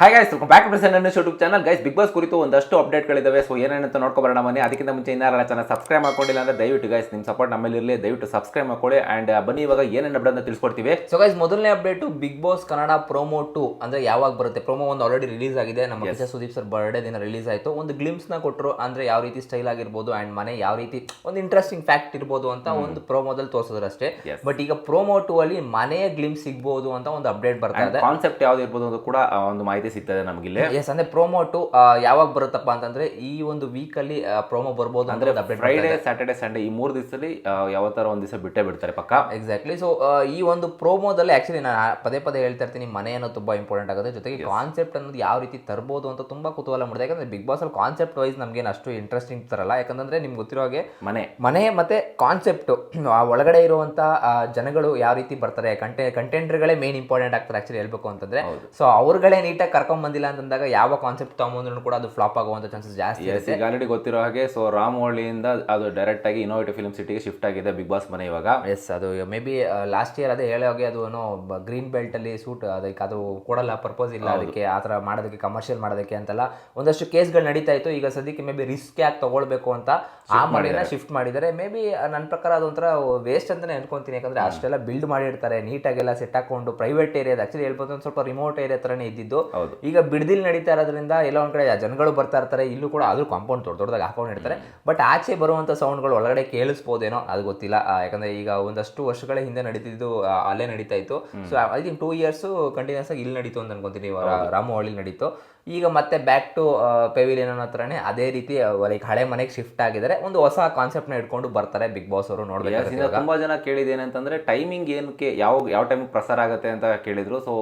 Hi guys welcome back present ನನ್ನ YouTube channel guys Bigg Boss ಕುರಿತು ಒಂದಷ್ಟು ಅಪ್ಡೇಟ್ಗಳಿದ್ದಾವೆ so ಏನೇನಂತ ನೋಡ್ಕೊಬರೋಣ ಬನ್ನಿ. ಅದಕ್ಕಿಂತ ಮುಂಚೆ ಇನ್ನಾರ ಚಾನಲ್ ಸಬ್ಸ್ಕ್ರೈಬ್ ಮಾಡ್ಕೊಂಡಿಲ್ಲ ಅಂದ್ರೆ ದಯವಿಟ್ಟು ಗೈಸ್ ನಿಮ್ಮ ಸಪೋರ್ಟ್ ನಮ್ಮಲ್ಲಿ ಇರಲಿ. ದಯವಿಟ್ಟು ಸಬ್ಸ್ಕ್ರೈಬ್ ಮಾಡ್ಕೊಳ್ಳಿ. ಆ್ಯಂಡ್ ಬನ್ನಿ ಇವಾಗ ಏನೇನು ಅಪ್ಡೇಟ್ ಅಂತ ತಿಳಿಸ್ಕೊಡ್ತೀವಿ. ಸೊ ಗೈಸ್ ಮೊದಲನೇ update Bigg Boss Kannada promo two ಅಂದ್ರೆ ಯಾವಾಗ ಬರುತ್ತೆ? ಪ್ರೋಮೋ ಒಂದು ಆಲ್ರೆಡಿ ರಿಲೀಸ್ ಆಗಿದೆ. ನಮ್ಮ ಕಿಸ ಸುದೀಪ್ ಸರ್ ಬರ್ಡೇ ದಿನ ರಿಲೀಸ್ ಆಯಿತು. ಒಂದು ಗ್ಲಿಮ್ಸ್ನ ಕೊಟ್ಟರು ಅಂದ್ರೆ ಯಾವ ರೀತಿ ಸ್ಟೈಲ್ ಆಗಿರ್ಬೋದು ಅಂಡ್ ಮನೆ ಯಾವ ರೀತಿ ಒಂದು ಇಂಟ್ರೆಸ್ಟಿಂಗ್ ಫ್ಯಾಕ್ಟ್ ಇರ್ಬೋದು ಅಂತ ಒಂದು ಪ್ರೋಮೋದಲ್ಲಿ ತೋರಿಸಿದ್ರು ಅಷ್ಟೇ. ಬಟ್ ಈಗ ಪ್ರೋಮೋ ಟು ಅಲ್ಲಿ ಮನೆಯ ಗ್ಲಿಮ್ಸ್ ಸಿಗ್ಬೋದು ಅಂತ ಒಂದು ಅಪ್ಡೇಟ್ ಬರ್ತಾ ಇದೆ. ಕಾನ್ಸೆಪ್ಟ್ ಯಾವ್ದು ಇರ್ಬೋದು ಅಂತ ಕೂಡ ಒಂದು ಮಾಹಿತಿ ಸಿಗ್ತದೆ ನಮಗಿಲ್ಲಿ. ಎಸ್ ಅಂದ್ರೆ ಪ್ರೋಮೋ ಟು ಯಾವಾಗ ಬರುತ್ತಪ್ಪ ಅಂತಂದ್ರೆ ಈ ಒಂದು ವೀಕ್ ಅಲ್ಲಿ ಪ್ರೋಮೋ ಬರ್ಬೋದು ಅಂದ್ರೆ ಫ್ರೈಡೇ ಸ್ಯಾಟರ್ಡೆ ಸಂಡೇ ಈ ಮೂರು ದಿವಸದಲ್ಲಿ ಯಾವ ತರ ಒಂದು ದಿವಸ ಬಿಟ್ಟೇ ಬಿಡ್ತಾರೆ ಪಕ್ಕ? ಎಕ್ಸಾಕ್ಟ್ಲಿ ಸೊ ಈ ಒಂದು ಪ್ರೋಮೋದಲ್ಲಿ ಆಕ್ಚುಲಿ ನಾನು ಪದೇ ಪದೇ ಹೇಳ್ತಾ ಇರ್ತೀನಿ ಮನೆ ಅನ್ನೋದು ತುಂಬಾ ಇಂಪಾರ್ಟೆಂಟ್ ಆಗುತ್ತೆ. ಜೊತೆಗೆ ಕಾನ್ಸೆಪ್ಟ್ ಅನ್ನೋದು ಯಾವ ರೀತಿ ತರ್ಬೋದು ಅಂತ ತುಂಬಾ ಕುತೂಹಲ ಮಾಡಿದೆ ಯಾಕಂದ್ರೆ ಬಿಗ್ ಬಾಸ್ ಅಲ್ಲಿ ಕಾನ್ಸೆಪ್ಟ್ ವೈಸ್ ನಮ್ಗೆ ಅಷ್ಟು ಇಂಟ್ರೆಸ್ಟಿಂಗ್ ತರಲ್ಲ ಯಾಕಂದ್ರೆ ನಿಮ್ಗೆ ಗೊತ್ತಿರೋ ಹಾಗೆ ಮನೆ. ಮನೆ ಮತ್ತೆ ಕಾನ್ಸೆಪ್ಟ್ ಒಳಗಡೆ ಇರುವಂತ ಜನಗಳು ಯಾವ ರೀತಿ ಬರ್ತಾರೆ ಕಂಟೆ ಕಂಟೆಂಟ್ಗಳೇ ಮೇನ್ ಇಂಪಾರ್ಟೆಂಟ್ ಆಗ್ತಾರೆ ಆಕ್ಚುಲಿ ಹೇಳ್ಬೇಕು ಅಂತಂದ್ರೆ. ಸೊ ಅವ್ರುಗಳೇ ನೀಟಾಗಿ ಕರ್ಕೊಂಡ್ ಬಂದಿಲ್ಲ ಅಂತಂದಾಗ ಯಾವ ಕಾನ್ಸೆಪ್ಟ್ ತಗೊಂಬಂದ್ರು ಕೂಡ ಅದು ಫ್ಲಾಪ್ ಆಗುವಂತ ಚಾನ್ಸಸ್ ಜಾಸ್ತಿ ಇರುತ್ತೆ. ಈಗ ಆಲ್ರೆಡಿ ಗೊತ್ತಿರೋ ಹಾಗೆ ಸೊ ರಾಮವಳ್ಳಿಯಿಂದ ಅದು ಡೈರೆಕ್ಟ್ ಆಗಿ ಇನೋವೇಟಿವ್ ಫಿಲ್ಮ್ ಸಿಟಿಗೆ ಶಿಫ್ಟ್ ಆಗಿದೆ ಬಿಗ್ ಬಾಸ್ ಮನೆ ಇವಾಗ. ಎಸ್ ಅದು ಮೇ ಬಿ ಲಾಸ್ಟ್ ಇಯರ್ ಅದೇ ಹೇಳೋ ಹಾಗೆ ಅದು ಏನೋ ಗ್ರೀನ್ ಬೆಲ್ಟ್ ಅಲ್ಲಿ ಸೂಟ್ ಅದಕ್ಕೆ ಅದು ಕೊಡಲ್ಲ ಪರ್ಪೋಸ್ ಇಲ್ಲ ಅದಕ್ಕೆ ಆ ಥರ ಮಾಡೋದಕ್ಕೆ ಕಮರ್ಷಿಯಲ್ ಮಾಡೋದಕ್ಕೆ ಅಂತಲ್ಲ. ಒಂದಷ್ಟು ಕೇಸ್ಗಳು ನಡೀತಾ ಇತ್ತು ಈಗ ಸದ್ಯಕ್ಕೆ ಮೇ ಬಿ ರಿಸ್ಕ್ ಯಾಕೆ ತಗೊಳ್ಬೇಕು ಅಂತ ಆ ಮನೆನ ಶಿಫ್ಟ್ ಮಾಡಿದರೆ ಮೇ ಬಿ ನನ್ನ ಪ್ರಕಾರ ಅದೊಂಥರ ವೇಸ್ಟ್ ಅಂತಲೇ ಅನ್ಕೊಂತೀನಿ ಯಾಕಂದ್ರೆ ಅಷ್ಟೆಲ್ಲ ಬಿಲ್ಡ್ ಮಾಡಿರ್ತಾರೆ ನೀಟಾಗೆಲ್ಲ ಸೆಟ್ ಹಾಕೊಂಡು ಪ್ರೈವೇಟ್ ಏರಿಯಾದ ಆಕ್ಚುಲಿ ಹೇಳ್ಬೋದು ಒಂದು ಸ್ವಲ್ಪ ರಿಮೋಟ್ ಏರಿಯಾ ಥರನೇ ಇದ್ದಿದ್ದು. ಹೌದು. ಈಗ ಬಿಡ್ದಿಲ್ ನಡೀತಾ ಇರೋದ್ರಿಂದ ಎಲ್ಲ ಒಂದ್ ಕಡೆ ಜನಗಳು ಬರ್ತಾ ಇರ್ತಾರೆ ಇಲ್ಲೂ ಕೂಡ ಆದರೂ ಕಾಂಪೌಂಡ್ ದೊಡ್ಡ ದೊಡ್ಡದಾಗಿ ಹಾಕೊಂಡಿರ್ತಾರೆ ಬಟ್ ಆಚೆ ಬರುವಂತ ಸೌಂಡ್ಗಳು ಒಳಗಡೆ ಕೇಳಿಸ್ಬೋದೇನೋ ಅದು ಗೊತ್ತಿಲ್ಲ. ಯಾಕಂದ್ರೆ ಈಗ ಒಂದಷ್ಟು ವರ್ಷಗಳ ಹಿಂದೆ ನಡೀತಿದ್ದು ಅಲ್ಲೇ ನಡೀತಾ ಇತ್ತು. So I think two years continuous ಆಗಿ ಇಲ್ಲಿ ನಡೀತು ಅಂತ ಅನ್ಕೊಂತೀನಿ ರಾಮಹಳ್ಳಿ ನಡೀತು. ಈಗ ಮತ್ತೆ ಬ್ಯಾಕ್ ಟು ಪೆವಿಲಿಯನ್ ಅನ್ನೋ ಹತ್ರನೇ ಅದೇ ರೀತಿ ಲೈಕ್ ಹಳೆ ಮನೆಗೆ ಶಿಫ್ಟ್ ಆಗಿದ್ದಾರೆ. ಒಂದು ಹೊಸ ಕಾನ್ಸೆಪ್ಟ್ನ ಇಟ್ಕೊಂಡು ಬರ್ತಾರೆ ಬಿಗ್ ಬಾಸ್ ಅವರು ನೋಡಬೇಕು ತುಂಬಾ ಜನ ಕೇಳಿದೇನಂತಂದ್ರೆ ಟೈಮಿಂಗ್ ಏನಕ್ಕೆ ಯಾವ ಯಾವ ಟೈಮ್ ಪ್ರಸಾರ ಆಗುತ್ತೆ ಅಂತ ಕೇಳಿದ್ರು. ಸೊ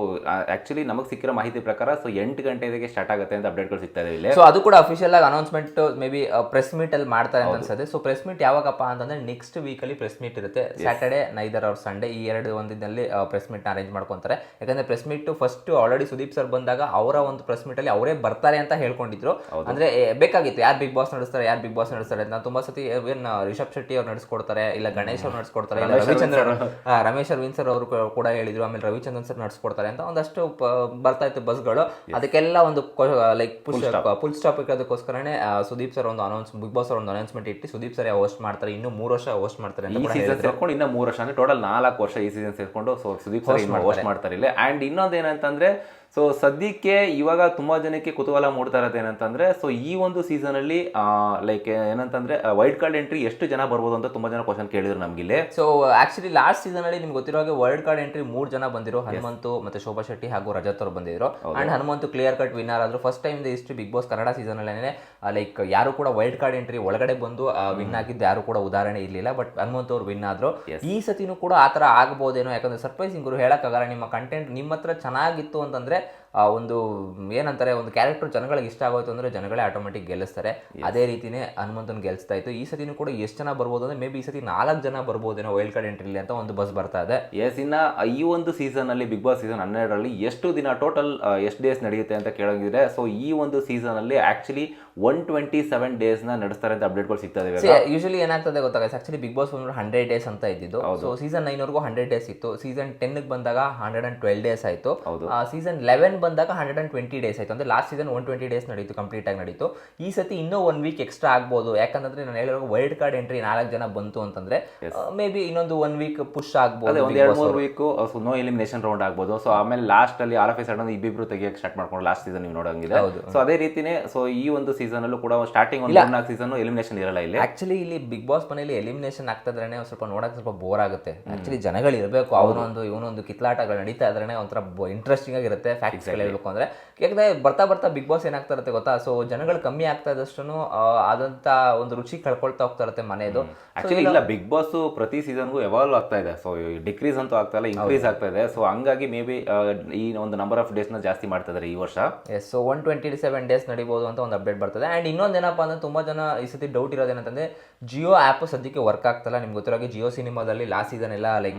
ಆಕ್ಚುಲಿ ನಮಗೆ ಸಿಕ್ಕಿರೋ ಮಾಹಿತಿ ಪ್ರಕಾರ ಸೊ ಎಂಟು ಗಂಟೆಗೆ ಸ್ಟಾರ್ಟ್ ಆಗುತ್ತೆ ಅಂತ ಅಪ್ಡೇಟ್ಗಳು ಸಿಗ್ತಾ ಇದೆ ಇಲ್ಲಿ. ಸೊ ಅದು ಕೂಡ ಅಫಿಷಿಯಲ್ ಆಗಿ announcement may be press meet ಅಲ್ಲಿ ಮಾಡ್ತಾರೆ ಅಂತ ಅನ್ಸುತ್ತೆ. ಸೊ ಪ್ರೆಸ್ ಮೀಟ್ ಯಾವಾಗಪ್ಪ ಅಂತಂದ್ರೆ ನೆಕ್ಸ್ಟ್ ವೀಕ್ ಅಲ್ಲಿ ಪ್ರೆಸ್ ಮೀಟ್ ಇರುತ್ತೆ. ಸ್ಯಾಟರ್ಡೆ ನೈದರ್ ಅವ್ರ ಸಂಡೇ ಈ ಎರಡು ಒಂದಿನಲ್ಲಿ ಪ್ರೆಸ್ ಮೀಟ್ ಅರೇಂಜ್ ಮಾಡ್ಕೊಂತಾರೆ. ಯಾಕಂದ್ರೆ press meet first already Sudeep sir ಬಂದಾಗ ಅವರ ಒಂದು ಪ್ರೆಸ್ ಮೀಟ್ ಅಲ್ಲಿ ಅವರೇ ಬರ್ತಾರೆ ಅಂತ ಹೇಳ್ಕೊಂಡಿದ್ರು. ಅಂದ್ರೆ ಬೇಕಾಗಿತ್ತು ಯಾರು ಬಿಗ್ ಬಾಸ್ ನಡೆಸ್ತಾರೆ ಯಾರು ಬಿಗ್ ಬಾಸ್ ನಡೆಸ್ತಾರೆ ಅಂತ. ತುಂಬಾ ಸತಿ ಏನ್ ರಿಷಬ್ ಶೆಟ್ಟಿ ಅವ್ರು ನಡೆಸ್ಕೊಡ್ತಾರೆ ಇಲ್ಲ ಗಣೇಶ್ ಅವ್ರು ನಡೆಸ್ಕೊಡ್ತಾರೆ ಇಲ್ಲ ರವಿಚಂದ್ರನ್ ರಮೇಶ್ ಅರವಿಂದ್ ಸರ್ ಅವರು ಕೂಡ ಹೇಳಿದ್ರು ಆಮೇಲೆ ರವಿಚಂದ್ರನ್ ಸರ್ ನಡೆಸ್ಕೊಡ್ತಾರೆ ಅಂತ ಒಂದಷ್ಟು ಬರ್ತಾ ಇತ್ತು ಬಸ್ಗಳು. ಅದಕ್ಕೆಲ್ಲ ಒಂದು ಲೈಕ್ ಪುಷ್ ಫುಲ್ ಸ್ಟಾಪ್ ಇರೋದಕ್ಕೋಸ್ಕರನೇ ಸುದೀಪ್ ಸರ್ ಒಂದು ಅನೌನ್ಸ್ ಬಿಗ್ ಬಾಸ್ ಅವ್ರ ಒಂದು ಅನೌನ್ಸ್ಮೆಂಟ್ ಇಟ್ಟು ಸುದೀಪ್ ಸರ್ ಹೋಸ್ಟ್ ಮಾಡ್ತಾರೆ ಇನ್ನು ಮೂರು ವರ್ಷ ಹೋಸ್ಟ್ ಮಾಡ್ತಾರೆ ಈ ಸೀಸನ್ ಸೇರ್ಕೊಂಡು ಇನ್ನ ಮೂರು ವರ್ಷ ಅಂದ್ರೆ ಟೋಟಲ್ ನಾಲ್ಕು ವರ್ಷ ಈ ಸೀಸನ್ ಸೇರ್ಕೊಂಡು ಸೊ ಸುದೀಪ್ ಸರ್ ಹೋಸ್ಟ್ ಮಾಡ್ತಾರೆ. ಇಲ್ಲಿ. ಅಂಡ್ ಇನ್ನೊಂದು ಏನಂತಂದ್ರೆ ಸೊ ಸದ್ಯಕ್ಕೆ ಇವಾಗ ತುಂಬ ಜನಕ್ಕೆ ಕುತೂಹಲ ಮೂಡ್ತಾ ಇರೋದು ಏನಂತಂದ್ರೆ ಸೊ ಈ ಒಂದು ಸೀಸನ್ ಅಲ್ಲಿ ಲೈಕ್ ಏನಂತಂದ್ರೆ ವೈಲ್ಡ್ ಕಾರ್ಡ್ ಎಂಟ್ರಿ ಎಷ್ಟು ಜನ ಬರ್ಬೋದು ಅಂತ ತುಂಬಾ ಜನ ಕ್ವಶನ್ ಕೇಳಿದ್ರು ನಮಗಿಲ್ಲಿ ಸೊ ಆಕ್ಚುಲಿ ಲಾಸ್ಟ್ ಸೀಸನ್ ಅಲ್ಲಿ ನಿಮ್ಗೆ ಗೊತ್ತಿರೋ ಹಾಗೆ ವರ್ಲ್ಡ್ ಕಾರ್ಡ್ ಎಂಟ್ರಿ ಮೂರು ಜನ ಬಂದಿರೋ ಹನುಮಂತು ಮತ್ತೆ ಶೋಭಾ ಶೆಟ್ಟಿ ಹಾಗೂ ರಜತ್ ಅವರು ಬಂದಿದ್ರು. And Hanumanthu clear cut winner ಆದ್ರು. ಫಸ್ಟ್ ಟೈಮ್ ಇಷ್ಟು ಬಿಗ್ ಬಾಸ್ ಕನ್ನಡ ಸೀಸನ್ ಅಲ್ಲಿ ಲೈಕ್ ಯಾರು ಕೂಡ ವೈಲ್ಡ್ ಕಾರ್ಡ್ ಎಂಟ್ರಿ ಒಳಗಡೆ ಬಂದು ವಿನ್ ಆಗಿದ್ದು ಯಾರು ಕೂಡ ಉದಾಹರಣೆ ಇರಲಿಲ್ಲ. ಬಟ್ ಹನುಮಂತು ಅವರು ವಿನ್ ಆದ್ರು. ಈ ಸತಿನೂ ಕೂಡ ಆ ಥರ ಆಗ್ಬೋದೇನೋ. ಯಾಕಂದ್ರೆ ಸರ್ಪ್ರೈಸಿಂಗ್ ಗುರು ಹೇಳೋಕ್ಕಾಗಲ್ಲ ನಿಮ್ಮ ಕಂಟೆಂಟ್ ನಿಮ್ಮ ಹತ್ರ ಚೆನ್ನಾಗಿತ್ತು ಅಂತಂದ್ರೆ it ಆ ಒಂದು ಏನಂತಾರೆ ಒಂದು ಕ್ಯಾರೆಕ್ಟರ್ ಜನಗಳಿಗೆ ಇಷ್ಟ ಆಗೋಯ್ತು ಅಂದರೆ ಜನಗಳೇ ಆಟೋಮೆಟಿಕ್ ಗೆಲ್ಲಿಸ್ತಾರೆ. ಅದೇ ರೀತಿನೇ ಹನುಮಂತನ ಗೆಲ್ಲಿಸ್ತಾ ಇತ್ತು. ಈ ಸತಿನೂ ಕೂಡ ಎಷ್ಟು ಜನ ಬರ್ಬೋದು ಅಂದರೆ ಮೇ ಬಿ ಈ ಸತಿ ನಾಲ್ಕು ಜನ ಬರ್ಬೋದೇನೋ ವೈಲ್ಡ್ ಕಾರ್ಡ್ ಎಂಟ್ರಿಲಿ ಅಂತ ಒಂದು ಬಸ್ ಬರ್ತಾ ಇದೆ. ಎಸ್ ಇನ್ನ ಈ ಒಂದು ಸೀಸನ್ ಅಲ್ಲಿ ಬಿಗ್ ಬಾಸ್ ಸೀಸನ್ ಹನ್ನೆರಡರಲ್ಲಿ ಎಷ್ಟು ದಿನ ಟೋಟಲ್ ಎಷ್ಟು ಡೇಸ್ ನಡೆಯುತ್ತೆ ಅಂತ ಕೇಳೋಂಗಿದ್ರೆ ಸೊ ಈ ಒಂದು ಸೀಸನ್ ಅಲ್ಲಿ ಆಕ್ಚುಲಿ ಒನ್ ಟ್ವೆಂಟಿ ಸೆವೆನ್ ಡೇಸ್ನ ನಡೆಸ್ತಾರೆ ಅಂತ ಅಪ್ಡೇಟ್ಗಳು ಸಿಗ್ತಾ ಇದಾವೆ ಯೂಶಲಿ ಏನಾಗ್ತದೆ ಗೊತ್ತಾಗುತ್ತೆ ಆಕ್ಚುಲಿ ಬಿಗ್ ಬಾಸ್ ಒಂದು ಹಂಡ್ರೆಡ್ ಡೇಸ್ ಅಂತ ಇದ್ದಿದ್ದು. ಸೊ ಸೀಸನ್ ನೈನ್ವರೆಗೂ ಹಂಡ್ರೆಡ್ ಡೇಸ್ ಇತ್ತು. ಸೀಸನ್ ಟೆನ್ಗೆ ಬಂದಾಗ ಹಂಡ್ರೆಡ್ ಅಂಡ್ ಟ್ವೆಲ್ ಡೇಸ್ ಆಯಿತು. ಸೀಸನ್ ಲೆವೆನ್ ಬಂದಾಗ ಹಂಡ್ರೆಡ್ ಅಂಡ್ ಟ್ವೆಂಟಿ ಡೇಸ್ ಆಯಿತು. ಅಂದರೆ last season one twenty days ನಡೀತು ಕಂಪ್ಲೀಟ್ ಆಗಿ ನಡೀತು. ಈ ಸತಿ ಇನ್ನೂ ಒನ್ ವೀಕ್ ಎಕ್ಸ್ಟ್ರಾ ಆಗ್ಬೋದು. ಯಾಕಂದ್ರೆ ನಾನು ಹೇಳಿರೋ ವೈಲ್ಡ್ ಕಾರ್ಡ್ ಎಂಟ್ರಿ ನಾಲ್ಕು ಜನ ಬಂತು ಅಂತಂದ್ರೆ ಮೇ ಬಿ ಇನ್ನೊಂದು ಒನ್ ವೀಕ್ ಪುಷ್ ಆಗ್ಬೋದು ಒಂದ್ ಎರಡು ಮೂರು ವೀಕ್ ನೋ ಎಲಿಮಿನೇಷನ್ ರೌಂಡ್ ಆಗ್ಬೋದು. ಸೊ ಆಮೇಲೆ ಲಾಸ್ಟ್ ಅಲ್ಲಿ ಆರ್ ಎಫ್ ಎಸ್ ಸಡನ್ ಇಬ್ಬಿಬ್ರು ತೆಗಿಯಕ್ಕೆ ಸ್ಟಾರ್ಟ್ ಮಾಡ್ಕೊಂಡು ಲಾಸ್ಟ್ ಸೀಸನ್ ನೀವು ನೋಡಂಗಿದೆ. ಸೊ ಅದೇ ರೀತಿನೇ ಸೊ ಈ ಒಂದು ಸೀಸನ್ ಅಲ್ಲೂ ಕೂಡ ಸ್ಟಾರ್ಟಿಂಗ್ ಒಂದು ನಾಲ್ಕು ಸೀಸನ್ ಎಲಿಮಿನೇಷನ್ ಇರಲ್ಲ ಇಲ್ಲಿ. ಆಕ್ಚುಲಿ ಇಲ್ಲಿ ಬಿಗ್ ಬಾಸ್ ಮನೆಯಲ್ಲಿ ಎಲಿಮಿನೇಷನ್ ಆಗ್ತದ್ರೇನೆ ಸ್ವಲ್ಪ ನೋಡಕ್ ಸ್ವಲ್ಪ ಬೋರ್ ಆಗುತ್ತೆ. ಆಕ್ಚುಲಿ ಜನಗಳು ಇರಬೇಕು ಅವನೊಂದು ಇವನೊಂದು ಕಿತ್ಲಾಟಗಳು ನಡೀತಾ ಇದ್ರೆ ಒಂಥರ ಇಂಟ್ರೆಸ್ಟಿಂಗ್ ಆಗಿರುತ್ತೆ. ಫ್ಯಾಕ್ಟ್ಸ್ ಹೇಳ್ಬೇಕು ಅಂದರೆ ಯಾಕಂದರೆ ಬರ್ತಾ ಬರ್ತಾ ಬಿಗ್ ಬಾಸ್ ಏನಾಗ್ತಾ ಇರುತ್ತೆ ಗೊತ್ತಾ? ಸೊ ಜನಗಳು ಕಮ್ಮಿ ಆಗ್ತಾ ಇದ್ದಷ್ಟು ಆದಂಥ ಒಂದು ರುಚಿ ಕಳ್ಕೊಳ್ತಾ ಹೋಗ್ತಾ ಇರುತ್ತೆ ಮನೆಯದು ಆಕ್ಚುಲಿ ಇಲ್ಲ ಬಿಗ್ ಬಾಸ್ ಪ್ರತಿ ಸೀಸನ್ಗೂ ಎವಾಲ್ವ್ ಆಗ್ತಾ ಇದೆ. ಸೊ ಡಿಕ್ರೀಸ್ ಅಂತೂ ಆಗ್ತಾ ಇಲ್ಲ ಇನ್ಕ್ರೀಸ್ ಆಗ್ತಾ ಇದೆ. ಸೊ ಹಂಗಾಗಿ ಮೇ ಬಿ ಈ ಒಂದು ನಂಬರ್ ಆಫ್ ಡೇಸ್ನ ಜಾಸ್ತಿ ಮಾಡ್ತಾ ಇದ್ದಾರೆ ಈ ವರ್ಷ. Yes so one twenty seven days ನಡೀಬೋದು ಅಂತ ಒಂದು ಅಪ್ಡೇಟ್ ಬರ್ತದೆ. ಆ್ಯಂಡ್ ಇನ್ನೊಂದೇನಪ್ಪ ಅಂದ್ರೆ ತುಂಬ ಜನ ಈ ಸತಿ ಡೌಟ್ ಇರೋದೇನಂತಂದ್ರೆ ಜಿಯೋ ಆ್ಯಪ್ ಸದ್ಯಕ್ಕೆ ವರ್ಕ್ ಆಗ್ತಲ್ಲ ನಿಮ್ಗೆ ಗೊತ್ತಿರೋ ಜಿಯೋ ಸಿನಿಮಾದಲ್ಲಿ ಲಾಸ್ಟ್ ಸೀಸನ್ ಎಲ್ಲ ಲೈಕ್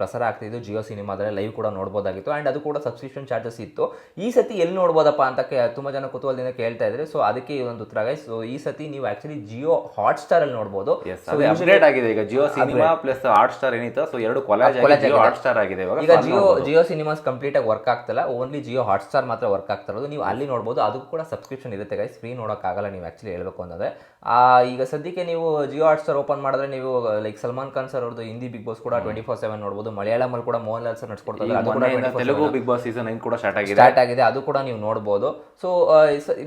ಪ್ರಸಾರ ಆಗ್ತಿದ್ದು ಜಿಯೋ ಸಿನಿಮಾದಲ್ಲಿ ಲೈವ್ ಕೂಡ ನೋಡ್ಬೋದಾಗಿತ್ತು. ಆ್ಯಂಡ್ ಅದು ಕೂಡ ಸಬ್ಸ್ಕ್ರಿಪ್ಷನ್ ಚಾರ್ಜಸ್ ಇತ್ತು. ಈ ಸತಿ ಎಲ್ಲಿ ನೋಡ್ಬೋದಪ್ಪ ಅಂತ ತುಂಬ ಜನ ಕುತೂಹಲದಿಂದ ಕೇಳ್ತಾ ಇದ್ರೆ. ಸೊ ಅದಕ್ಕೆ ಒಂದು ಉತ್ತರ ಗೈಸ್ ಸೊ ಈ ಸತಿ ನೀವು ಆಕ್ಚುಲಿ ಜಿಯೋ ಹಾಟ್ ಸ್ಟಾರ್ ಅಲ್ಲಿ ನೋಡ್ಬೋದು. ಅದೇ ಅಪ್ಡೇಟ್ ಆಗಿದೆ. ಈಗ Jio cinema plus hot star ಏನಿತ್ತು ಸೊ ಎರಡು ಹಾಟ್ ಸ್ಟಾರ್ ಆಗಿದೆ. ಈಗ ಜಿಯೋ ಜಿಯೋ ಸಿನಿಮಾಸ್ ಕಂಪ್ಲೀಟ್ ಆಗಿ ವರ್ಕ್ ಆಗ್ತಲ್ಲ ಓನ್ಲಿ ಜಿಯೋ ಹಾಟ್ ಸ್ಟಾರ್ ಮಾತ್ರ ವರ್ಕ್ ಆಗ್ತಾ ಇರೋದು. ನೀವು ಅಲ್ಲಿ ನೋಡ್ಬೋದು. ಅದಕ್ಕೂ ಕೂಡ ಸಬ್ಸ್ಕ್ರಿಪ್ಷನ್ ಇರುತ್ತೆ ಗೈಸ್ ಫ್ರೀ ನೋಡೋಕ್ಕಾಗಲ್ಲ. ನೀವು ಆಕ್ಚುಲಿ ಹೇಳಬೇಕು ಅಂದರೆ ಈಗ ಸದ್ಯಕ್ಕೆ ನೀವು ಜಿಯೋ ಹಾಟ್ ಸ್ಟಾರ್ ಓಪನ್ ಮಾಡಿದ್ರೆ ನೀವು ಲೈಕ್ ಸಲ್ಮಾನ್ ಖಾನ್ ಸರ್ ಅವ್ರದ್ದು ಹಿಂದಿ ಬಿಗ್ ಬಾಸ್ ಕೂಡ ಟ್ವೆಂಟಿ ಫೋರ್ ಸೆವೆನ್ ನೋಡ್ಬೋದು. ಮಲಯಾಳಮಲ್ಲಿ ಕೂಡ ಮೋಹನ್ ಲಾಲ್ ಸರ್ ನಡ್ಸ್ಕೊಡ್ತಾರೆ ಈಗ ಅದು ಕೂಡ ತೆಲುಗು ಬಿಗ್ ಬಾಸ್ ಸೀಸನ್ ಕೂಡ ಸ್ಟಾರ್ಟ್ ಆಗಿದೆ? ಸ್ಟಾರ್ಟ್ ಆಗಿದೆ. ಅದು ಕೂಡ ನೀವು ನೋಡ್ಬೋದು. ಸೊ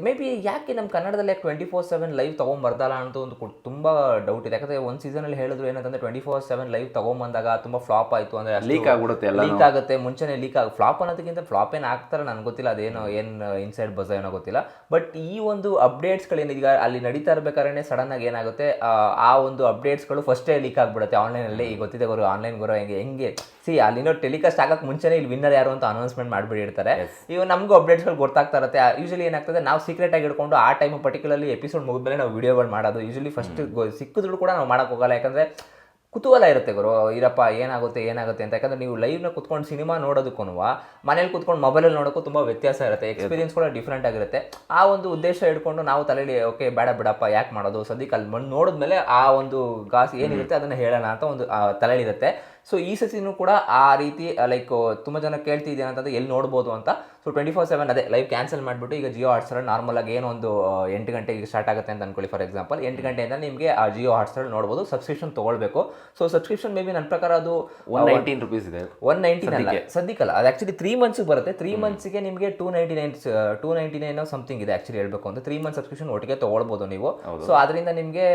ಮೇ ಬಿ ಯಾಕೆ ನಮ್ಮ ಕನ್ನಡದಲ್ಲಿ ಟ್ವೆಂಟಿ ಫೋರ್ ಸೆವೆನ್ ಲೈವ್ ತೊಗೊಂಬರ್ದಲ್ಲ ಅಂತ ಒಂದು ತುಂಬ ಡೌಟ್ ಇದೆ. ಯಾಕಂದ್ರೆ ಒಂದು ಸೀಸನಲ್ಲಿ ಹೇಳಿದ್ರು ಏನಂತಂದ್ರೆ ಟ್ವೆಂಟಿ ಫೋರ್ ಸೆವೆನ್ ಲೈವ್ ತಗೊಂಬಂದಾಗ ತುಂಬಾ ಫ್ಲಾಪ್ ಆಯಿತು ಅಂದ್ರೆ ಲೀಕ್ ಆಗ್ಬಿಡುತ್ತೆ ಲೀಕ್ ಆಗುತ್ತೆ. ಮುಂಚೆನೆ ಲೀಕ್ ಆಗ ಫ್ಲಾಪ್ ಅನ್ನೋದಕ್ಕಿಂತ ಫ್ಲಾಪ್ ಏನು ಆಗ್ತಾರೆ ನನಗೆ ಗೊತ್ತಿಲ್ಲ. ಅದೇನೋ ಏನು ಇನ್ಸೈಡ್ ಬಜ ಏನೋ ಗೊತ್ತಿಲ್ಲ. ಬಟ್ ಈ ಒಂದು ಅಪ್ಡೇಟ್ಸ್ಗಳೇನಿದೀಗ ಅಲ್ಲಿ ನಡೀತಾ ಇರ್ಬೇಕಾದ್ರೆ ಸಡನ್ ಆಗಿ ಏನಾಗುತ್ತೆ? ಆ, ಒಂದು ಅಪ್ಡೇಟ್ಸ್ಗಳು ಫಸ್ಟೇ ಲೀಕ್ ಆಗಿಬಿಡುತ್ತೆ ಆನ್ಲೈನಲ್ಲಿ ಈಗ ಗೊತ್ತಿದೆ ಗುರು ಆನ್ಲೈನ್ ಗುರು ಹೆಂಗೆ ಹೆಂಗೆ? ಸಿ ಅಲ್ಲಿನೋ ಟೆಲಿಕಾಸ್ಟ್ ಆಗೋಕ್ಕೆ ಮುಂಚೆನೇ ಇಲ್ಲಿ ವಿನ್ನರ್ ಯಾರು ಅಂತ ಅನೌನ್ಸ್ಮೆಂಟ್ ಮಾಡಿಬಿಟ್ಟಿರ್ತಾರೆ. ಇವಾಗ ನಮಗೂ ಅಪ್ಡೇಟ್ಸ್ಗಳು ಗೊತ್ತಾಗ್ತಾ ಇರುತ್ತೆ. ಯೂಶಲಿ ಏನಾಗ್ತದೆ ನಾವು ಸೀಕ್ರೆಟ್ ಆಗಿ ಇಟ್ಕೊಂಡು ಆ ಟೈಮ್ ಪರ್ಟಿಕ್ಯುಲರ್ಲಿ ಎಪಿಸೋಡ್ ಮುಗಿದ್ಮೇಲೆ ನಾವು ವಿಡಿಯೋಗಳು ಮಾಡೋದು. ಯೂಶಲಿ ಫಸ್ಟ್ ಸಿಕ್ಕಿದ್ರು ಕೂಡ ನಾವು ಮಾಡೋಕ್ಕೋಗಲ್ಲ ಹೋಗಲ್ಲ. ಯಾಕಂದ್ರೆ ಕುತೂಹಲ ಇರುತ್ತೆ ಗುರು. ಇರಪ್ಪ ಏನಾಗುತ್ತೆ ಏನಾಗುತ್ತೆ ಅಂತ. ಯಾಕಂದ್ರೆ ನೀವು ಲೈವ್ನ ಕುತ್ಕೊಂಡು ಸಿನಿಮಾ ನೋಡೋದಕ್ಕೂ ಮನೇಲಿ ಕುತ್ಕೊಂಡು ಮೊಬೈಲಲ್ಲಿ ನೋಡೋಕ್ಕೂ ತುಂಬ ವ್ಯತ್ಯಾಸ ಇರುತ್ತೆ. ಎಕ್ಸ್ಪೀರಿಯನ್ಸ್ ಕೂಡ ಡಿಫ್ರೆಂಟ್ ಆಗಿರುತ್ತೆ. ಆ ಒಂದು ಉದ್ದೇಶ ಇಟ್ಕೊಂಡು ನಾವು ತಲೆಯಲ್ಲಿ ಓಕೆ ಬೇಡ ಬಿಡಪ್ಪ ಯಾಕೆ ಮಾಡೋದು? ಸದ್ಯಕ್ಕೆ ಅಲ್ಲಿ ಬಂದು ನೋಡಿದ್ಮೇಲೆ ಆ ಒಂದು ಗಾಸ್ ಏನಿರುತ್ತೆ ಅದನ್ನು ಹೇಳೋಣ ಅಂತ ಒಂದು ತಲೆಯಲ್ಲಿರುತ್ತೆ ಸೊ ಈ ಸತಿನೂ ಕೂಡ ಆ ರೀತಿ ಲೈಕ್ ತುಂಬ ಜನ ಕೇಳ್ತಿದ್ದೀನಿ ಅಂತಂದ್ರೆ ಎಲ್ಲಿ ನೋಡ್ಬೋದು ಅಂತ. ಸೊ ಟ್ವೆಂಟಿ ಫೋರ್ ಸೆವೆನ್ ಅದೇ ಲೈವ್ ಕ್ಯಾನ್ಸಲ್ ಮಾಡಿಬಿಟ್ಟು ಈಗ ಜಿಯೋ ಹಾಟ್ಸ್ಟರ್ ನಾರ್ಮಲ್ ಆಗಿ ಏನೋ ಒಂದು ಎಂಟು ಗಂಟೆಗೆ ಸ್ಟಾರ್ಟ್ ಆಗುತ್ತೆ ಅಂತ ಅನ್ಕೊಳ್ಳಿ ಫಾರ್ ಎಕ್ಸಾಂಪಲ್ ಎಂಟು ಗಂಟೆಯಿಂದ ನಿಮಗೆ ಆ ಜಿಯೋ ಹಾಟ್ಸ್ಟರ್ ನೋಡ್ಬೋದು ಸಬ್ಸ್ಕ್ರಿಪ್ಷನ್ ತೊಗೊಳ್ಬೇಕು. ಸೊ ಸಬ್ಸ್ಕ್ರಿಪ್ಷನ್ ಮೇ ಬಿ ನನ್ನ ಪ್ರಕಾರ ಅದು ಒನ್ ನೈನ್ಟೀನ್ ರುಪೀಸ್ ಇದೆ. ಒನ್ ನೈಂಟಿನ್ ಅಲ್ಲ ಸದ್ಯಕ್ಕಲ್ಲ. ಅದು ಆ್ಯಕ್ಚುಲಿ ತ್ರೀ ಮಂತ್ಸ್ ಬರುತ್ತೆ. ತ್ರೀ ಮಂತ್ಸ್ಗೆ ನಿಮಗೆ two ninety nine two ninety nine something ಇದೆ ಆ್ಯಕ್ಚುಲಿ ಹೇಳಬೇಕು ಅಂದರೆ ತ್ರೀ ಮಂತ್ ಸಬ್ಸ್ಕ್ರಿಪ್ಷನ್ ಒಟ್ಟಿಗೆ ತೊಗೊಳ್ಬೋದು ನೀವು. ಸೊ ಅದರಿಂದ ನಿಮಗೆ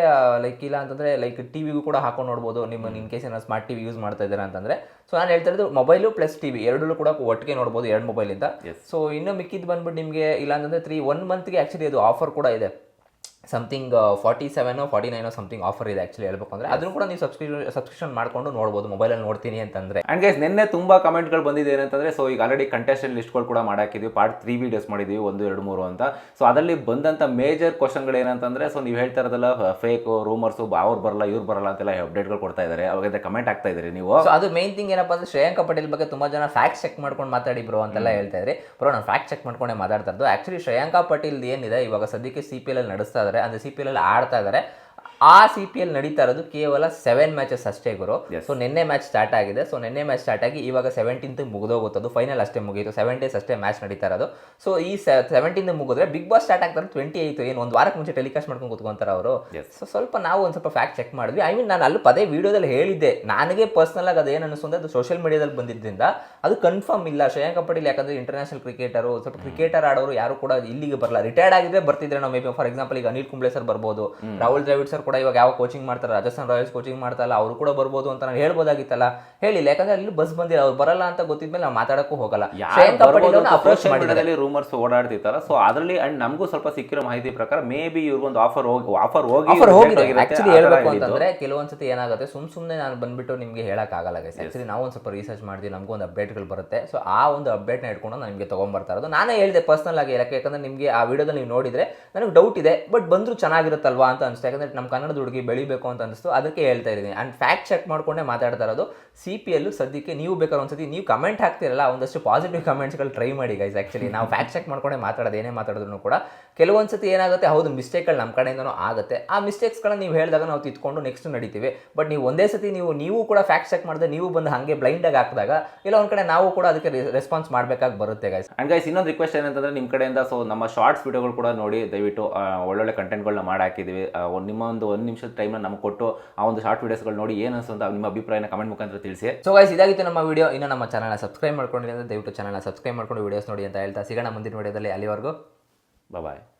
ಲೈಕ್ ಇಲ್ಲ ಅಂತಂದರೆ ಲೈಕ್ ಟಿವಿಗೂ ಕೂಡ ಹಾಕೊಂಡು ನೋಡ್ಬೋದು. ನಿಮ್ಮ ಇನ್ ಕೇಸ್ ಏನೋ ಸ್ಮಾರ್ಟ್ ಟಿವಿ ಯೂಸ್ ಮಾಡ್ತಾ ಇದ್ದೀರಾ ಅಂತಂದ್ರೆ ಸೊ ನಾನು ಹೇಳ್ತಾ ಇರೋದು ಮೊಬೈಲು ಪ್ಲಸ್ ಟಿ ವಿ ಎರಡು ಕೂಡ ಒಟ್ಟಿಗೆ ನೋಡ್ಬೋದು ಎರಡು ಮೊಬೈಲಿಂದ ಸೊ ಇನ್ನು ಮಿಕ್ಕಿದ್ದು ಬಂದ್ಬಿಟ್ಟು ನಿಮಗೆ ಇಲ್ಲ ಅಂತಂದ್ರೆ ತ್ರೀ ಒನ್ ಮಂತ್ಗೆ ಆ್ಯಕ್ಚುಲಿ ಅದು ಆಫರ್ ಕೂಡ ಇದೆ. ಸಮಥಿಂಗ್ ಫಾರ್ಟಿ ಸೆವೆನ್ ಫಾರ್ಟಿ ನೈನೋ ಸಮಥಿಂಗ್ ಆಫರ್ ಇದೆ ಆಕ್ಚುಲಿ ಹೇಳ್ಬೇಕು ಅಂದ್ರೆ. ಅದನ್ನು ಕೂಡ ನೀವು ಸಬ್ಸ್ಕ್ರಿಪ್ಷನ್ ಸಬ್ಸ್ಕ್ರಿಪ್ಷನ್ ಮಾಡ್ಕೊಂಡು ನೋಡ್ಬೋದು ಮೊಬೈಲಲ್ಲಿ ನೋಡ್ತೀನಿ ಅಂತಂದ್ರೆ. ಅಂಡ್ ಗೈಸ್ ನಿನ್ನೆ ತುಂಬಾ ಕಮೆಂಟ್ಗಳು ಬಂದಿದೆ ಏನಂತಂದ್ರೆ ಸೊ ಈಗ ಆಲ್ರೆಡಿ ಕಂಟೆಸ್ಟೆಂಟ್ ಲಿಸ್ಟ್ಗಳು ಕೂಡ ಮಾಡಾಕಿದ್ವಿ. ಪಾರ್ಟ್ ತ್ರೀ ವೀಡಿಯೋಸ್ ಮಾಡಿದ್ವಿ ಒಂದು ಎರಡು ಮೂರು ಅಂತ. ಸೊ ಅದರಲ್ಲಿ ಬಂದಂತ ಮೇಜರ್ ಕ್ವಶನ್ಗಳು ಏನಂತಂದ್ರೆ ಸೊ ನೀವು ಹೇಳ್ತಾ ಇರೋದಲ್ಲ ಫೇಕ್ ರೂಮರ್ಸು ಅವ್ರು ಬರಲ್ಲ ಇವ್ರು ಬರಲ್ಲ ಅಂತೆಲ್ಲ ಅಪ್ಡೇಟ್ಗಳು ಕೊಡ್ತಾ ಇದಾರೆ. ಅವಾಗ ಕಮೆಂಟ್ ಆಗ್ತಾ ಇದ್ರಿ ನೀವು. ಸೊ ಅದು ಮೇನ್ ಥಿಂಗ್ ಏನಪ್ಪ ಅಂದ್ರೆ ಶ್ರೇಯಾಂಕ ಪಟೇಲ್ ಬಗ್ಗೆ ತುಂಬಾ ಜನ ಫ್ಯಾಕ್ಟ್ ಚೆಕ್ ಮಾಡ್ಕೊಂಡು ಮಾತಾಡಿ ಬ್ರೋ ಅಂತೆಲ್ಲ ಹೇಳ್ತಾ ಇದ್ರಿ. ಬ್ರೋ ನಾನು ಫ್ಯಾಕ್ಟ್ ಚೆಕ್ ಮಾಡ್ಕೊಂಡೆ ಮಾತಾಡ್ತಾ ಇದ್ದು ಆಕ್ಚುಲಿ ಶ್ರೇಯಾಂಕ ಪಟೇಲ್ ಏನಿದೆ? ಇವಾಗ ಸದ್ಯಕ್ಕೆ ಸಿ ಪಿ ಎಲ್ ಅಲ್ಲಿ ನಡೆಸ್ತಾ ಇದ್ದಾರೆ ಅಂದ್ರೆ ಸಿ ಪಿ ಎಲ್ ಆಡ್ತಾ ಇದ್ದಾರೆ ಆ ಸಿ ಪಿ ಎಲ್ ನಡೀತಾ ಇರೋದು ಕೇವಲ ಸೆವೆನ್ ಮ್ಯಾಚಸ್ ಅಷ್ಟೇ ಗುರು. ಸೊ ನಿನ್ನೆ ಮ್ಯಾಚ್ ಸ್ಟಾರ್ಟ್ ಆಗಿದೆ. ಸೊ ನಿನ್ನೆ ಮ್ಯಾಚ್ ಸ್ಟಾರ್ಟ್ ಆಗಿ ಇವಾಗ ಸೆವೆಂಟೀನ್ತ್ ಮುಗಿದೋಗುತ್ತದು. ಫೈನಲ್ ಅಷ್ಟೇ ಮುಗಿಯಿತು. ಸೆವೆನ್ ಡೇಸ್ ಅಷ್ಟೇ ಮ್ಯಾಚ್ ನಡೀತಾ ಇರೋದು. ಸೊ ಈ ಸೆವೆಂಟೀನ್ ಮುಗಿದ್ರೆ ಬಿಗ್ ಬಾಸ್ ಸ್ಟಾರ್ಟ್ ಆಗ್ತಾರೆ. ಟ್ವೆಂಟಿ ಏಯ್ತು ಏನು ಒಂದು ವಾರಕ್ಕೆ ಮುಂಚೆ ಟೆಲಿಕಾಸ್ಟ್ ಮಾಡ್ಕೊಂಡು ಕೂತ್ಕೊಂತಾರೆ ಅವರು. ಸೊ ಸ್ವಲ್ಪ ನಾವು ಒಂದು ಸ್ವಲ್ಪ ಫ್ಯಾಕ್ಟ್ ಚೆಕ್ ಮಾಡಿದ್ವಿ. ಐ ಮೀನ್ ನಾನು ಅಲ್ಲಿ ಪದೇ ವಿಡಿಯೋದಲ್ಲಿ ಹೇಳಿದ್ದೆ. ನನಗೆ ಪರ್ಸನಲ್ ಆಗಿ ಅದೇನು ಅನಿಸ್ತು ಅದು ಸೋಷಿಯಲ್ ಮೀಡಿಯಾದಲ್ಲಿ ಬಂದಿದ್ದರಿಂದ ಅದು ಕನ್ಫರ್ಮ್ ಇಲ್ಲ. ಶ್ರೇಯಾಂಕ ಪಟೇಲ್ ಯಾಕಂದ್ರೆ ಇಂಟರ್ನ್ಯಾಷನಲ್ ಕ್ರಿಕೆಟರು ಸ್ವಲ್ಪ ಕ್ರಿಕೆಟರ್ ಆಡೋರು ಯಾರು ಕೂಡ ಇಲ್ಲಿಗೆ ಬರಲ್ಲ. ರಿಟೈರ್ಡ್ ಆಗಿದ್ರೆ ಬರ್ತಿದ್ರೆ ನಾವು ಮೇ ಬಿ ಫಾರ್ ಎಕ್ಸಾಂಪಲ್ ಈಗ ಅನಿಲ್ ಕುಂಬ್ಳೆ ಸರ್ ಬರ್ಬೋದು ರಾಹುಲ್ ದ್ರಾವಿಡ್ ಸರ್ ಕೂಡ ಇವಾಗ ಯಾವ ಕೋಚಿಂಗ್ ಮಾಡ್ತಾರೆ ರಾಜಸ್ಥಾನ್ ರಾಯಲ್ಸ್ ಕೋಚಿಂಗ್ ಮಾಡ್ತಾರಲ್ಲ ಅವರು ಕೂಡ ಬರ್ಬೋದು ಅಂತ ನಾವು ಹೇಳ್ಬೋದಾಗಿತ್ತಲ್ಲ. ಹೇಳಿಲ್ಲ ಯಾಕಂದ್ರೆ ಅಲ್ಲಿ ಬಸ್ ಬಂದಿಲ್ಲ ಅವ್ರು ಬರಲ್ಲ ಅಂತ ಗೊತ್ತಿದ್ಮೇಲೆ ನಾವು ಮಾತಾಡಕ್ಕೂ ಹೋಗಲ್ಲ. ಅಪ್ರೋಚ್ ಮಾಡಿದ್ದಾರೆ. ರೂಮರ್ಸ್ ಓಡಾಡ್ತಿರ್ತಾರ ಸೊ ಅದರಲ್ಲಿ ಅಂಡ್ ನಮಗೂ ಸ್ವಲ್ಪ ಸಿಕ್ಕಿರೋ ಮಾಹಿತಿ ಪ್ರಕಾರ ಮೇ ಬಿ ಇವ್ರಿಗೊಂದು ಆಫರ್ ಹೋಗಿ ಆಫರ್ ಹೋಗಿ ಆಫರ್ ಹೋಗಿದೆ. ಆಕ್ಚುಲಿ ಹೇಳಬೇಕು. ಅಂತಂದ್ರೆ ಕೆಲವೊಂದ್ಸತಿ ಏನಾಗುತ್ತೆ ಸುಮ್ ಸುಮ್ನೆ ನಾನು ಬಂದ್ಬಿಟ್ಟು ನಿಮಗೆ ಹೇಳಕ್ ಆಗಲ್ಲ ಗೈಸ್ ಆಕ್ಚುಲಿ ನಾವು ಒಂದು ಸ್ವಲ್ಪ ರಿಸರ್ಚ್ ಮಾಡಿದ್ವಿ ನಮಗೂ ಒಂದು ಅಪ್ಡೇಟ್ಗಳು ಬರುತ್ತೆ. ಸೊ ಆ ಒಂದು ಅಪ್ಡೇಟ್ನ ಇಟ್ಕೊಂಡು ನಾನು ನಿಮಗೆ ತೊಗೊಂಬರ್ತಾ ಇರೋದು. ನಾನೇ ಹೇಳಿದೆ ಪರ್ಸನಲ್ ಆಗಿ ಯಾಕೆ ಯಾಕಂದ್ರೆ ನಿಮಗೆ ಆ ವಿಡಿಯೋದಲ್ಲಿ ನೀವು ನೋಡಿದ್ರೆ ನನಗೆ ಡೌಟ್ ಇದೆ ಬಟ್ ಬಂದ್ರು ಚೆನ್ನಾಗಿರುತ್ತಲ್ವಾ ಅಂತ ಅನಿಸುತ್ತೆ. ಯಾಕಂದ್ರೆ ನಮ್ಮ ಕನ್ನಡದ ಹುಡುಗಿ ಬೆಳಿಬೇಕು ಅಂತ ಅನಿಸ್ತು ಅದಕ್ಕೆ ಹೇಳ್ತಾ ಇದ್ದೀನಿ. ಆ್ಯಂಡ್ ಫ್ಯಾಕ್ಟ್ ಚೆಕ್ ಮಾಡಿಕೊಂಡೇ ಮಾತಾಡ್ತಾ ಇರೋದು ಸಿ ಪಿ ಎಲ್ಲು ಸದ್ಯಕ್ಕೆ ನೀವು ಬೇಕಾದ್ರೆ ಒಂದ್ಸತಿ ನೀವು ಕಮೆಂಟ್ ಹಾಕ್ತಿರಲ್ಲ ಒಂದಷ್ಟು ಪಾಸಿಟಿವ್ ಕಮೆಂಟ್ಸ್ಗಳು ಟ್ರೈ ಮಾಡಿ ಗೈಸ್ ಆ್ಯಕ್ಚುಲಿ ನಾವು ಫ್ಯಾಕ್ಟ್ ಚೆಕ್ ಮಾಡ್ಕೊಂಡೇ ಮಾತಾಡೋದು ಏನೇ ಮಾತಾಡಿದ್ರು ಕೂಡ. ಕೆಲವೊಂದ್ಸತಿ ಏನಾಗುತ್ತೆ ಹೌದು ಮಿಸ್ಟೇಕ್ಗಳು ನಮ್ಮ ಕಡೆಯಿಂದನೂ ಆಗುತ್ತೆ. ಆ ಮಿಸ್ಟೇಕ್ಸ್ಗಳನ್ನ ನೀವು ಹೇಳಿದಾಗ ನಾವು ತಿತ್ಕೊಂಡು ನೆಕ್ಸ್ಟ್ ನಡೀತೀವಿ. ಬಟ್ ನೀವು ಒಂದೇ ಸತಿ ನೀವು ನೀವು ಕೂಡ ಫ್ಯಾಕ್ಟ್ ಚೆಕ್ ಮಾಡಿದ್ರೆ ನೀವು ಬಂದು ಹಾಗೆ ಬ್ಲೈಂಡಾಗಿ ಹಾಕಿದಾಗ ಇಲ್ಲ ಒಂದು ಕಡೆ ನಾವು ಕೂಡ ಅದಕ್ಕೆ ರೆಸ್ಪಾನ್ಸ್ ಮಾಡಬೇಕಾಗಿ ಬರುತ್ತೆ ಗೈಸ್ ಅಂಡ್ ಗೈಸ್ ಇನ್ನೊಂದು ರಿಕ್ವೆಸ್ಟ್ ಏನಂತಂದ್ರೆ ನಿಮ್ಮ ಕಡೆಯಿಂದ ಸೊ ನಮ್ಮ ಶಾರ್ಟ್ಸ್ ವೀಡಿಯೋಗಳು ಕೂಡ ನೋಡಿ ದಯವಿಟ್ಟು ಒಳ್ಳೊಳ್ಳೆ ಕಂಟೆಂಟ್ಗಳನ್ನ ಮಾಡಿ ಹಾಕಿದ್ದೀವಿ ನಿಮ್ಮ ಒಂದು ಒಂದು ನಿಮಿಷದ ಟೈಮ್ನ ನಮ್ಗೆ ಕೊಟ್ಟು ಆ ಒಂದು ಶಾರ್ಟ್ ವೀಡಿಯೋಸ್ಗಳು ನೋಡಿ ಏನು ಅಂತ ನಿಮ್ಮ ಅಭಿಪ್ರಾಯನ ಕಮೆಂಟ್ ಮುಖಾಂತರ ತಿಳಿಸಿ. ಸೊ ಗೈಸ್ ಇದಾಗಿತ್ತು ನಮ್ಮ ವಿಡಿಯೋ ಇನ್ನು ನಮ್ಮ ಚಾನಲ್ನ ಸಬ್ಸ್ಕ್ರೈಬ್ ಮಾಡ್ಕೊಂಡಿಲ್ಲ ಅಂದ್ರೆ ದಯವಿಟ್ಟು ಚಾನಲ್ನ ಸಬ್ಸ್ಕ್ರೈಬ್ ಮಾಡ್ಕೊಂಡು ವೀಡಿಯೋಸ್ ನೋಡಿ ಅಂತ ಹೇಳ್ತಾ ಸಿಗೋಣ ಮುಂದಿನ ವಿಡಿಯೋದಲ್ಲಿ ಅಲ್ಲಿವರೆಗೂ. ಬಾಯ್